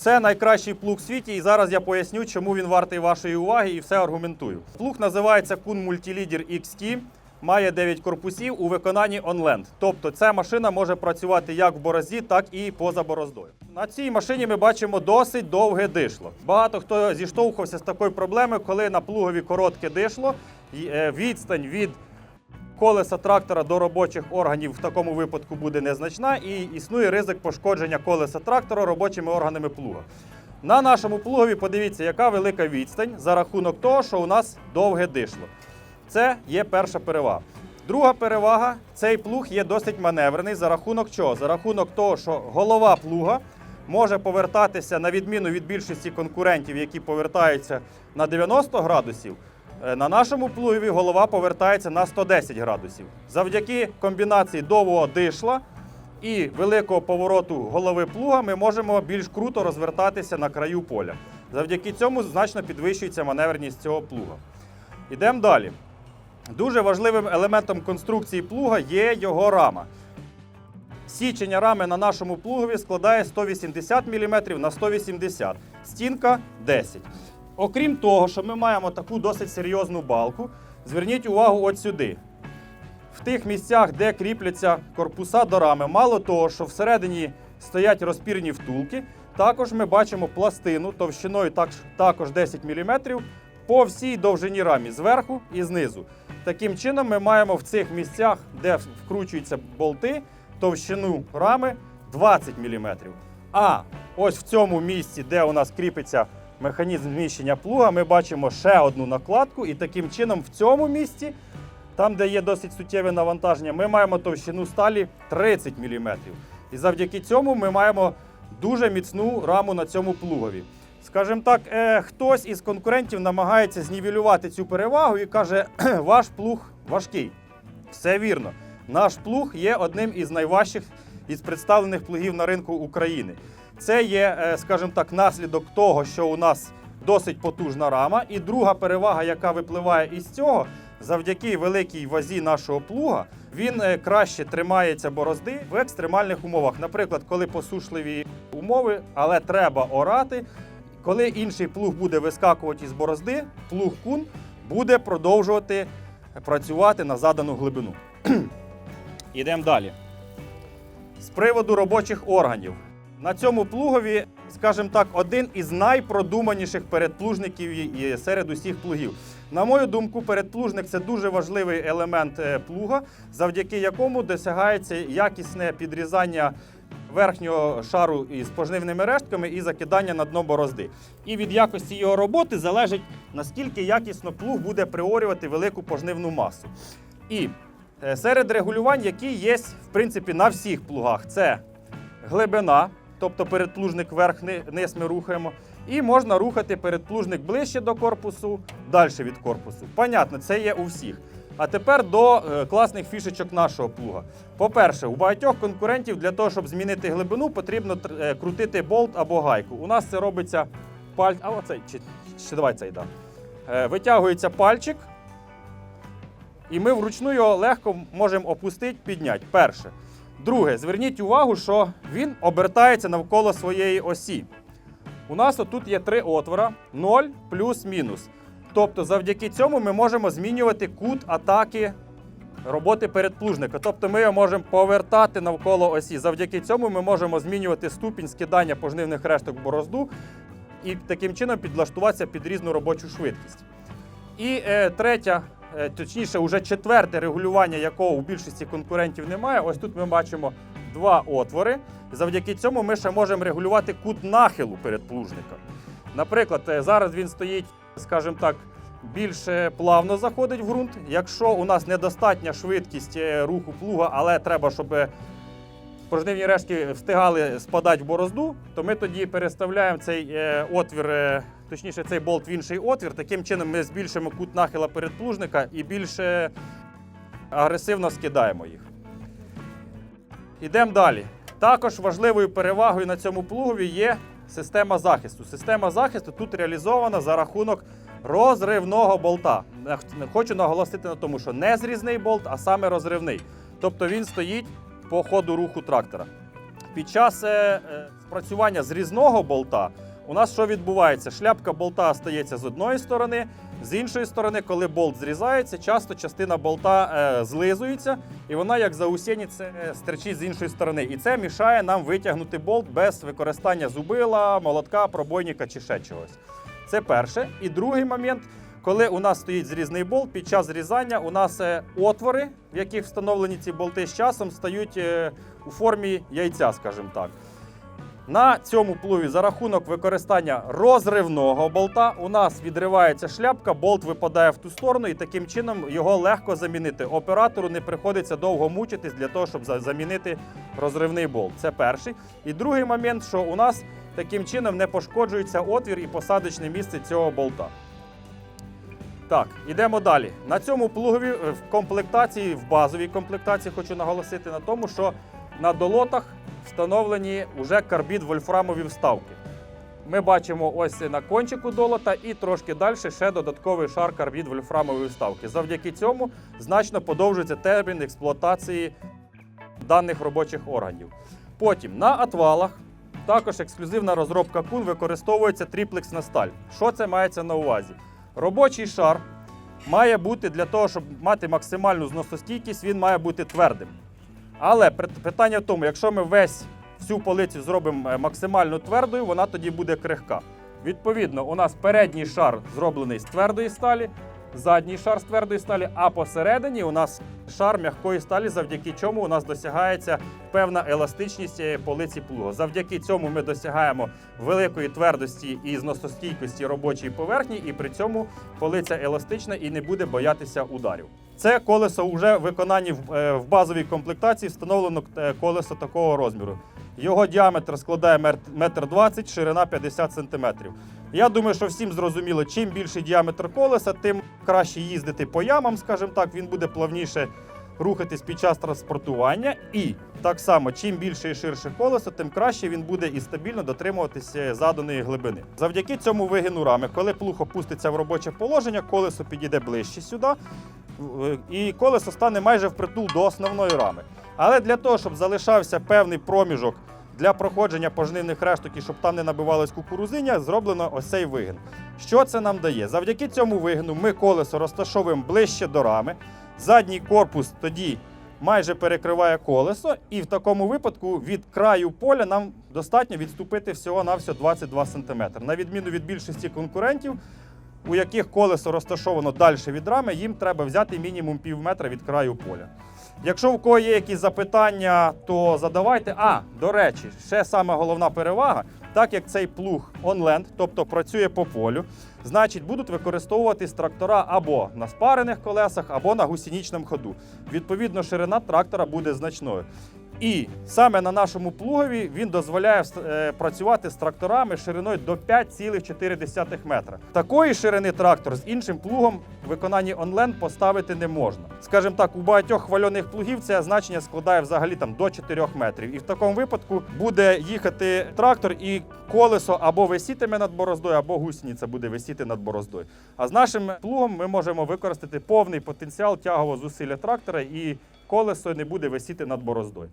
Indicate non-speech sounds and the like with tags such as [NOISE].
Це найкращий плуг в світі, і зараз я поясню, чому він вартий вашої уваги і все аргументую. Плуг називається Kun Multileader XT, має 9 корпусів у виконанні онленд. Тобто ця машина може працювати як в борозі, так і поза бороздою. На цій машині ми бачимо досить довге дишло. Багато хто зіштовхувався з такою проблемою, коли на плугові коротке дишло, е, відстань від колеса трактора до робочих органів в такому випадку буде незначна і існує ризик пошкодження колеса трактора робочими органами плуга. На нашому плугові подивіться, яка велика відстань за рахунок того, що у нас довге дишло. Це є перша перевага. Друга перевага цей плуг є досить маневрений за рахунок чого? За рахунок того, що голова плуга може повертатися на відміну від більшості конкурентів, які повертаються на 90 градусів. Е, На нашому плугові голова повертається на 110 градусів. Завдяки комбінації довгого дишла і великого повороту голови плуга ми можемо більш круто розвертатися на краю поля. Завдяки цьому значно підвищується маневреність цього плуга. Ідемо далі. Дуже важливим елементом конструкції плуга є його рама. Січення рами на нашому плугові складає 180 мм на 180 стінка 10. Окрім того, що ми маємо таку досить серйозну балку, зверніть увагу от сюди. В тих місцях, де кріпляться корпуса до рами, мало того, що всередині стоять розпірні втулки, також ми бачимо пластину товщиною також 10 мм по всій довжині рамі зверху і знизу. Таким чином, ми маємо в цих місцях, де вкручуються болти, товщину рами 20 мм. А ось в цьому місці, де у нас кріпиться механізм зміщення плуга, ми бачимо ще одну накладку, і таким чином в цьому місці, там, де є досить суттєве навантаження, ми маємо товщину сталі 30 мм. І завдяки цьому ми маємо дуже міцну раму на цьому плугові. Скажімо так, е, хтось із конкурентів намагається знівелювати цю перевагу і каже, ваш плуг важкий. Все вірно. Наш плуг є одним із найважчих із представлених плугів на ринку України. Це є, е, скажімо так, наслідок того, що у нас досить потужна рама. І друга перевага, яка випливає із цього, завдяки великій вазі нашого плуга, він е, краще тримається борозди в екстремальних умовах. Наприклад, коли посушливі умови, але треба орати. Коли інший плуг буде вискакувати із борозди, плуг кун буде продовжувати працювати на задану глибину. [CLEARS THROAT] Ідемо далі. З приводу робочих органів. На цьому плугові, скажімо так, один із найпродуманіших передплужників серед усіх плугів. На мою думку, передплужник це дуже важливий елемент е, плуга, завдяки якому досягається якісне підрізання верхнього шару із пожнивними рештками і закидання на дно борозди. І від якості його роботи залежить, наскільки якісно плуг буде приорювати велику пожнивну масу. І серед регулювань, які є в принципі на всіх плугах, це глибина, тобто передплужник вверх-низ ми рухаємо. І можна рухати передплужник ближче до корпусу, далі від корпусу. Понятно, це є у всіх. А тепер до е, класних фішечок нашого плуга. По-перше, у багатьох конкурентів для того, щоб змінити глибину, потрібно е, крутити болт або гайку. У нас це робиться паль... А оцей, чи, чи давай цей да. Е, Витягується пальчик, і ми вручну його легко можемо опустити, підняти. Перше. Друге, зверніть увагу, що він обертається навколо своєї осі. У нас отут є три отвора: 0, плюс, мінус. Тобто, завдяки цьому ми можемо змінювати кут атаки роботи передплужника. Тобто ми його можемо повертати навколо осі. Завдяки цьому ми можемо змінювати ступінь скидання пожнивних решток в борозду і таким чином підлаштуватися під різну робочу швидкість. І е, третя, точніше, уже четверте регулювання, якого у більшості конкурентів немає. Ось тут ми бачимо два отвори. Завдяки цьому ми ще можемо регулювати кут нахилу передплужника. Наприклад, е, зараз він стоїть, скажімо так, більш е, плавно заходить в ґрунт. Якщо у нас недостатня швидкість е, руху плуга, але треба, щоб пожнивні рештки встигали спадати в борозду, то ми тоді переставляємо цей е, отвір, е, точніше, цей болт в інший отвір. Таким чином ми збільшимо кут нахила передплужника і більше агресивно скидаємо їх. Ідемо далі. Також важливою перевагою на цьому плугові є система захисту. Система захисту тут реалізована за рахунок розривного болта. Хочу наголосити на тому, що не зрізний болт, а саме розривний. Тобто він стоїть по ходу руху трактора. Під час, е, е, напрацювання зрізного болта, у нас що відбувається? Шляпка болта стається з одної сторони, з іншої сторони, коли болт зрізається, часто частина болта е, злизується, і вона, як заусєніць, е, стерчить з іншої сторони. І це мішає нам витягнути болт без використання зубила, молотка, пробойника чи ще чогось. Це перше. І другий момент, коли у нас стоїть зрізний болт, під час зрізання у нас е, отвори, в яких встановлені ці болти з часом, стають е, у формі яйця, скажімо так. На цьому плугі за рахунок використання розривного болта у нас відривається шляпка, болт випадає в ту сторону, і таким чином його легко замінити. Оператору не приходиться довго мучитись для того, щоб замінити розривний болт. Це перший. І другий момент, що у нас таким чином не пошкоджується отвір і посадочне місце цього болта. Так, ідемо далі. На цьому плугові е, в комплектації, в базовій комплектації хочу наголосити на тому, що на долотах встановлені вже карбід вольфрамові вставки. Ми бачимо ось на кончику долота і трошки далі ще додатковий шар карбід вольфрамової вставки. Завдяки цьому значно подовжується термін експлуатації даних робочих органів. Потім на отвалах також ексклюзивна розробка кун використовується тріплексна сталь. Що це мається на увазі? Робочий шар має бути для того, щоб мати максимальну зносостійкість, він має бути твердим. Але питання в тому, якщо ми весь всю полицю зробимо е, максимально твердою, вона тоді буде крихка. Відповідно, у нас передній шар зроблений з твердої сталі, задній шар з твердої сталі, а посередині у нас шар м'якої сталі, завдяки чому у нас досягається певна еластичність е, полиці плуга. Завдяки цьому ми досягаємо великої твердості і зносостійкості робочої поверхні, і при цьому полиця еластична і не буде боятися ударів. Це колесо вже в е, в базовій комплектації встановлено е, колесо такого розміру. Його діаметр складає мер- метр 20, ширина 50 см. Я думаю, що всім зрозуміло, чим більший діаметр колеса, тим краще їздити по ямам, скажімо так, він буде плавніше рухатись під час транспортування. І так само, чим більше і ширше колесо, тим краще він буде і стабільно дотримуватися заданої глибини. Завдяки цьому вигину рами, коли плуг опуститься в робоче положення, колесо підійде ближче сюди, е, і колесо стане майже впритул до основної рами. Але для того, щоб залишався певний проміжок для проходження пожнивних решток і щоб там не набивалось кукурузиння, зроблено ось цей вигин. Що це нам дає? Завдяки цьому вигину ми колесо розташовуємо ближче до рами. Задній корпус тоді майже перекриває колесо, і в такому випадку від краю поля нам достатньо відступити всього-навсього 22 см. На відміну від більшості конкурентів, у яких колесо розташовано далі від рами, їм треба взяти мінімум пів метра від краю поля. Якщо в кого є якісь запитання, то задавайте. А, до речі, ще саме головна перевага, так як цей плуг онленд, тобто працює по полю, значить будуть використовуватись трактора або на спарених колесах, або на гусінічному ходу. Відповідно, ширина трактора буде значною. І саме на нашому плугові він дозволяє е, працювати з тракторами шириною до 5,4 метра. Такої ширини трактор з іншим плугом в виконанні онлен поставити не можна. Скажімо так, у багатьох хвальоних плугів це значення складає взагалі там до 4 метрів. І в такому випадку буде їхати трактор і колесо або висітиме над бороздою, або гусениця буде висіти над бороздою. А з нашим плугом ми можемо використати повний потенціал тягового зусилля трактора і колесо не буде висіти над бороздою.